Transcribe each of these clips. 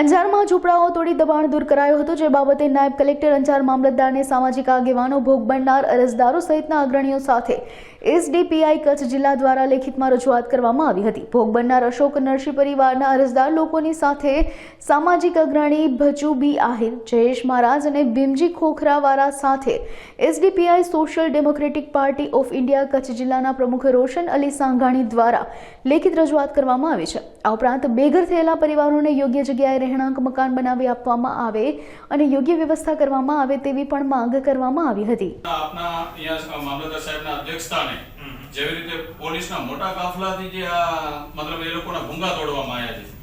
અંજારમાં ઝૂંપડાઓ તોડી દબાણ દૂર કરાયો હતો, જે બાબતે નાયબ કલેક્ટર અંજાર મામલતદારને સામાજિક આગેવાનો ભોગ બનનાર અરજદારો સહિતના અગ્રણીઓ સાથે એસડીપીઆઈ કચ્છ જિલ્લા દ્વારા લેખિતમાં રજૂઆત કરવામાં આવી હતી. ભોગ બનનાર અશોક નરસિંહ પરિવારના અરજદાર લોકોની સાથે સામાજિક અગ્રણી ભચુબી આહિર, જયેશ મહારાજ અને ભીમજી ખોખરાવાળા સાથે S D P I social democratic party of India Kutch જિલ્લાના પ્રમુખ રોશન અલી સાંઘાણી દ્વારા લેખિત રજૂઆત કરવામાં આવી છે. આ ઉપરાંત બેઘર થયેલા પરિવારોને યોગ્ય જગ્યાએ રહેણાંક મકાન બનાવી આપવામાં આવે અને યોગ્ય વ્યવસ્થા કરવામાં આવે તેવી પણ માંગ કરવામાં આવી હતી. આપના અહીંયા મામલતદાર સાહેબના અધ્યક્ષસ્થાને જેવી રીતે પોલીસના મોટા કાફલાથી જે આ મતલબ એ લોકોના ભૂંગા તોડવામાં આવ્યા છે.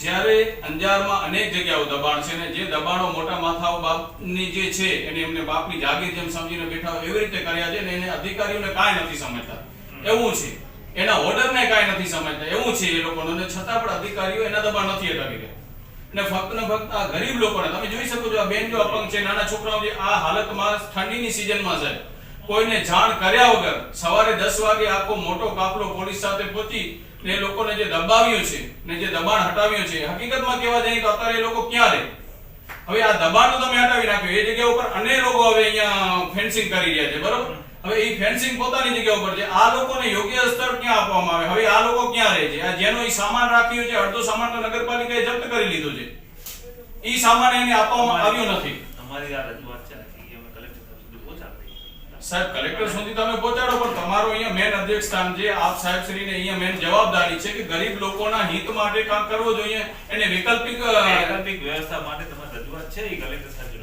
જ્યારે અંજારમાં અનેક જગ્યાઓ દબાણ છે ને જે દબાણો મોટા માથાઓ બાપની જે છે એને એમને બાપની જાગીર જેમ સમજીને બેઠા હોય એવી રીતે કર્યા છે ને એને અધિકારીઓને કાંઈ નથી સમજતા. એવું છે. એના ઓર્ડરને કાંઈ નથી સમજતા. એવું છે એ લોકોને છતાં પણ અધિકારીઓ એના દબાણ નથી હટાવી રહ્યા. અને ફક્ત ને ફક્ત આ ગરીબ લોકોને, તમે જોઈ શકો છો આ બેન જો અપંગ છે, નાના છોકરાઓ જે આ હાલતમાં ઠંડીની સિઝનમાં છે, કોઈને જાણ કર્યા વગર સવારે 10 વાગે આખો મોટો કાફલો પોલીસ સાથે પહોંચી ને લોકોને જે દબાવ્યું છે, ને જે દબાણ હટાવ્યું છે હકીકતમાં કહેવા જઈએ તો અત્યારે એ લોકો ક્યાં રહે? હવે આ દબાણ તમે હટાવી નાખ્યું, એ જગ્યા ઉપર અનેક લોકો હવે અહીંયા ફેન્સિંગ કરી રહ્યા છે, બરોબર? હવે એ ફેન્સિંગ પોતાની જગ્યા ઉપર છે. આ લોકોને યોગ્ય સ્તર ક્યાં આપવામાં આવે? હવે આ લોકો ક્યાં રહે છે? આ જેનો એ સામાન રાખ્યો છે અડધો સામાન તો નગરપાલિકાએ જપ્ત કરી લીધો છે. એ સામાન એને આપવામાં આવ્યો નથી. તમારી આ રજૂઆત છે કલેક્ટર સુધી સાહેબ કલેક્ટર સુધી તમે પહોંચાડો પણ તમારો અહીંયા મેન અધ્યક્ષ સ્થાન છે. આપ સાહેબ શ્રીને અહીંયા મેન જવાબદારી છે કે ગરીબ લોકોના હિત માટે કામ કરવું જોઈએ. એને વૈકલ્પિક વૈકલ્પિક વ્યવસ્થા માટે તમારી રજૂઆત છે એ કલેક્ટર સાહેબ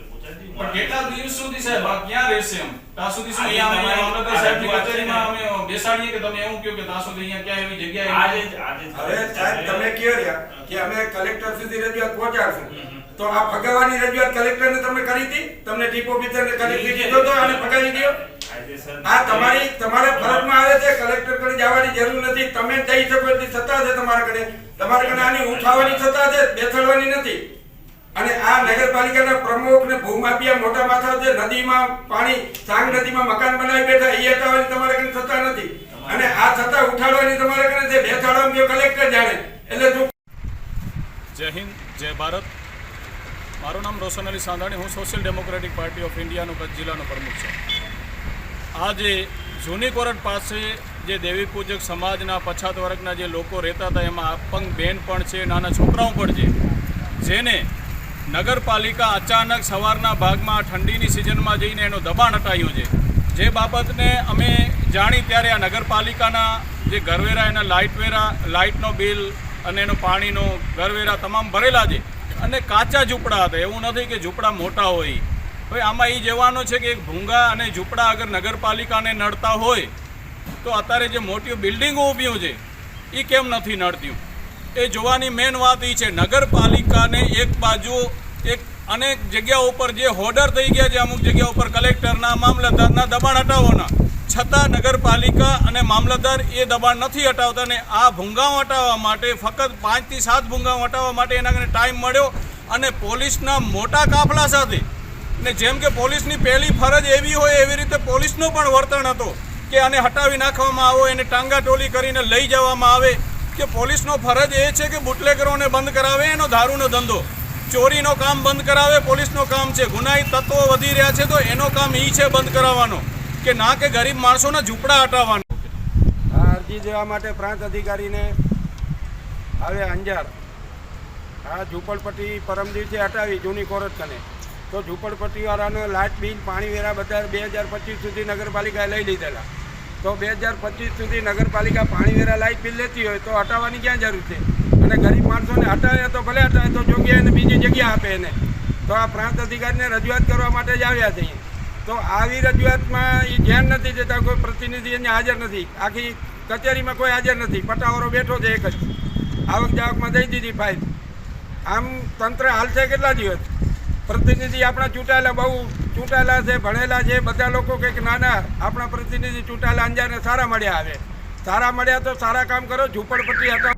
પણ કેટલા દિવસ સુધી સાહેબ? આ ક્યાં રહેશે એમ? ત્યાં સુધી શું અહીંયા અમે તમારી મામલતદાર સાહેબની કચેરીમાં અમે બેસાડીએ કે તમે એવું કહો કે ત્યાં સુધી અહીંયા ક્યાં એવી જગ્યાએ આજે આજે સાહેબ તમે કહો રહ્યા કે અમે કલેક્ટર સુધી રજૂઆત પહોંચાડશું. તો આ ફગાવાની રજૂઆત કલેક્ટરને તમે કરી હતી? તમને ટીપ ઓફિસરને કરી દીધો તો અને ફગાવી દો આ તમારી તમારે ફરજમાં આવે છે કલેક્ટર કડે જવાની જરૂર નથી. તમે જઈ શકો એટલી સત્તા છે તમારા કડે. તમારા કડે આની ઉઠાવવાની સત્તા છે બેસાડવાની નથી. અને આ નગરપાલિકાના પ્રમુખ ને ભૂમાફિયા મોટા માથા જે નદીમાં પાણી, સાંગ નદીમાં મકાન બનાવી બેઠા એ હટાવવાની તમારે કઈ થતા નથી. અને આ થતા ઉઠાડવાની તમારે કઈ છે બેસાડવાનું કલેક્ટર જાણે. એટલે જો જય હિન્દ, જય ભારત. મારું નામ રોશન અલી સાંધાણી. હું સોશિયલ ડેમોક્રેટિક પાર્ટી ઓફ ઇન્ડિયાનો કચ્છ જિલ્લાનો પ્રમુખ છું. આજે જૂની કોરટ પાસે જે દેવી પૂજક સમાજના પછાત વર્ગના જે લોકો રહેતા હતા, એમાં અપંગ બેન પણ છે, નાના છોકરાઓ પણ છે. જેને નગરપાલિકા અચાનક સવારના ભાગમાં ઠંડીની સિઝનમાં જઈને એનું દબાણ હટાયું છે. જે બાબતને અમે જાણી ત્યારે આ નગરપાલિકાના જે ઘરવેરા, એના લાઇટવેરા, લાઇટનો બિલ અને એનો પાણીનો ઘરવેરા તમામ ભરેલા છે અને કાચા ઝૂંપડા હતા. એવું નથી કે ઝૂંપડા મોટા હોય. હવે આમાં એ જોવાનું છે કે એક ભૂંગા અને ઝૂંપડા અગર નગરપાલિકાને નડતા હોય, તો અત્યારે જે મોટી બિલ્ડિંગો ઊભી છે એ કેમ નથી નડતી? એ જોવાની મેન વાત એ છે, નગરપાલિકાને એક બાજુ એક અનેક જગ્યાઓ ઉપર જે હોર્ડર થઈ ગયા છે, અમુક જગ્યા ઉપર કલેક્ટરના મામલતદારના દબાણ હટાવવાના. છતાં નગરપાલિકા અને મામલતદાર એ દબાણ નથી હટાવતા અને આ ભૂંગાઓ હટાવવા માટે ફક્ત પાંચથી સાત ભૂંગાઓ હટાવવા માટે એના ટાઈમ મળ્યો અને પોલીસના મોટા કાફલા સાથે, ને જેમ કે પોલીસની પહેલી ફરજ એવી હોય એવી રીતે પોલીસનો પણ વર્તન હતો કે આને હટાવી નાખવામાં આવો, એને ટાંગા ટોલી કરીને લઈ જવામાં આવે. કે પોલીસનો ફરજ એ છે કે બુટલેગરોને બંધ કરાવે, એનો દારૂનો ધંધો. ચોરીનો કામ બંધ કરાવે, પોલીસનો કામ છે. ગુનાહિત તત્વો વધી રહ્યા છે, તો એનો કામ એ છે બંધ કરાવવાનો. કે ના કે ગરીબ માણસોના ઝૂંપડા હટાવવાનો. આ અરજી દેવા માટે પ્રાંત અધિકારીને આવે અંજાર. આ ઝૂંપડપટ્ટી પરમ દિવસે હટાવી જૂની કોરટ કને તો ઝૂંપડપટ્ટીવાળાનો લાઇટ બિલ, પાણી વેરા બધા બે હજાર પચીસ સુધી નગરપાલિકાએ લઈ લીધેલા. તો બે હજાર પચીસ સુધી નગરપાલિકા પાણી વેરા લાઇટ બિલ લેતી હોય તો હટાવવાની ક્યાં જરૂર છે? અને ગરીબ માણસોને હટાવે તો ભલે હટાવે, તો યોગ્ય એને બીજી જગ્યા આપે એને. તો આ પ્રાંત અધિકારીને રજૂઆત કરવા માટે જ આવ્યા છીએ તો આવી રજૂઆતમાં એ ધ્યાન નથી દેતા, કોઈ પ્રતિનિધિ એને હાજર નથી. આખી કચેરીમાં કોઈ હાજર નથી. પટાવાળો બેઠો છે એક જ. આવક જાવકમાં દઈ દીધી ફાઇલ આમ તંત્ર હાલશે કેટલા દિવસ? પ્રતિનિધિ આપણા ચૂંટાયેલા બહુ ચૂંટાયેલા છે, ભણેલા છે, બધા લોકો કંઈક નાના આપણા પ્રતિનિધિ ચૂંટાયેલા અંજારને સારા મળ્યા આવે. સારા મળ્યા તો સારા કામ કરો, ઝૂંપડપટ્ટી હતા.